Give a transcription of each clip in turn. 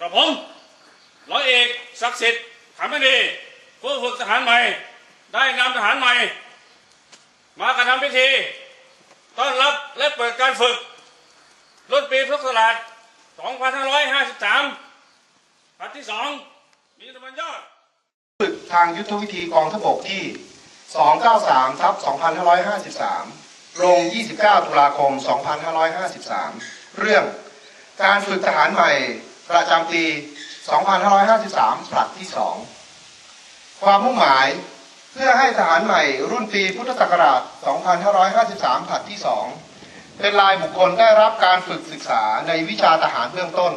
กระผมร้อยเอกศักดิ์สิทธิ์ขันมณีผู้ฝึกทหารใหม่ ได้นำทหารใหม่ มากระทำพิธี ต้อนรับและเปิดการฝึกรุ่นปีพุทธศักราช2553ปัดที่สองมีตำแหน่งยอด ฝึกทางยุทธวิธีกองทพบกที่ 293ทับ2553 ลง 29 ตุลาคม 2553 เรื่องการฝึกทหารใหม่ ประจำปี 2553 ผลัดที่ 2 ความมุ่งหมายเพื่อให้ทหารใหม่รุ่นปีพุทธศักราช 2553 ผลัดที่ 2 เป็นรายบุคคลได้รับการฝึกศึกษาในวิชาทหารเบื้องต้น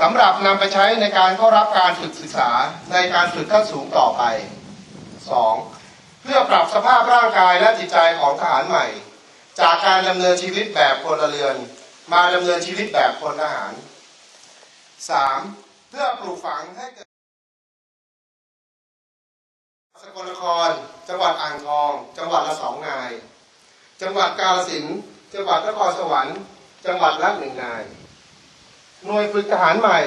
สำหรับนำไปใช้ในการเข้ารับการฝึกศึกษาในการฝึกขั้นสูงต่อไป 2. เพื่อปรับสภาพร่างกายและจิตใจของทหารใหม่ จากการดำเนินชีวิตแบบพลเรือน มาดำเนินชีวิตแบบพลทหาร 3. เพื่อปลูกฝังให้เกิดสกลนคร จังหวัดอ่างทอง จังหวัดละสองนาย จังหวัดกาฬสินธุ์จังหวัดนครสวรรค์ จังหวัดละหนึ่งนาย หน่วยฝึกทหารใหม่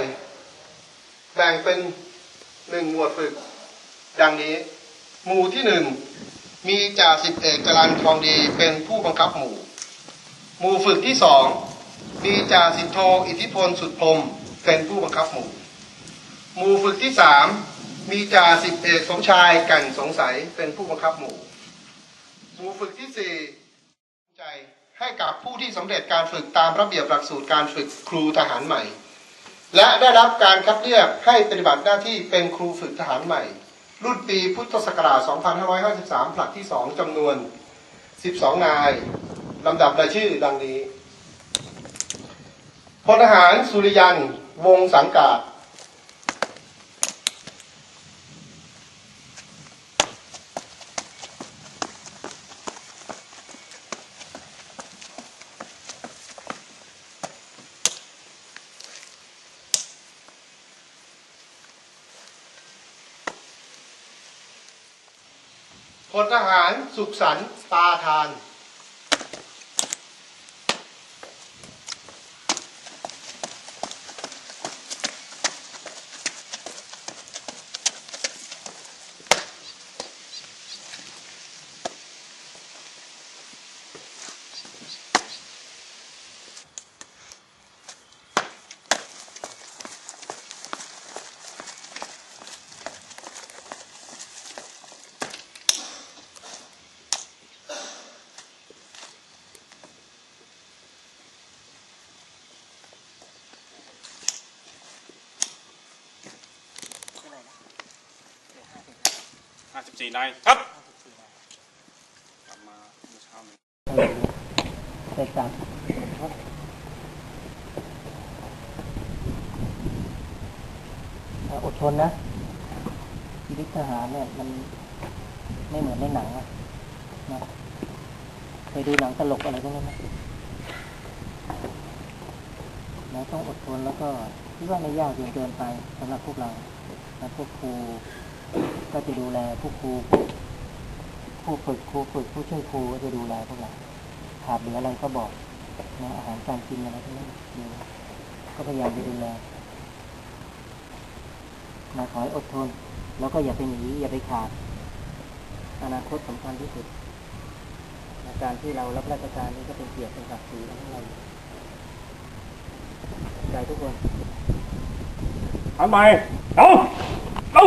แบ่งเป็นหนึ่งหมวดฝึก ดังนี้ หมู่ที่หนึ่งมีจ่าสิบเอกจรันทองดีเป็นผู้บังคับหมู่ หมู่ฝึกที่สองมีจ่าสิบโทอิทธิพลสุดพรม เป็นผู้บังคับหมู่ หมู่ฝึกที่สามมีจ่าสิบเอกสมชายกันสงสัยเป็นผู้บังคับหมู่ หมู่ฝึกที่สี่ใจให้กับผู้ที่สำเร็จการฝึกตามระเบียบหลักสูตรการฝึกครูทหารใหม่ และได้รับการคัดเลือกให้ปฏิบัติหน้าที่เป็นครูฝึกทหารใหม่ รุ่นปีพุทธศักราช 2553 ผลัดที่ 2จำนวน 12 นายลำดับรายชื่อดังนี้พลทหารสุริยัน วงสังกาดพลทหารสุขสันต์ตาทาน 54นายครับกลับมาเมื่อเช้านี้เสร็จสับอดทนนะชีวิตทหารเนี่ยมันไม่เหมือนในหนังอะนะเคยดูหนังตลกอะไรพวกนั้นไหมนะต้องอดทนแล้วก็คิดว่าไม่ยากจนเกินไปสำหรับพวกเราและพวกครู ก็จะดูแลพวกครูผู้ฝึกครูฝึกผู้ช่วยครูก็จะดูแลพวกเราขาดเหลืออะไรก็บอกนะอาหารการกินอะไรพวกนี้ดูก็พยายามไปดูแลนะขอให้อดทน แล้วก็อย่าไปหนีอย่าไปขาด อนาคตสำคัญที่สุดการที่เรารับราชการนี่ก็เป็นเกียรติเป็นศักดิ์ศรีของเราใจทุกคนทำไมเอาเอา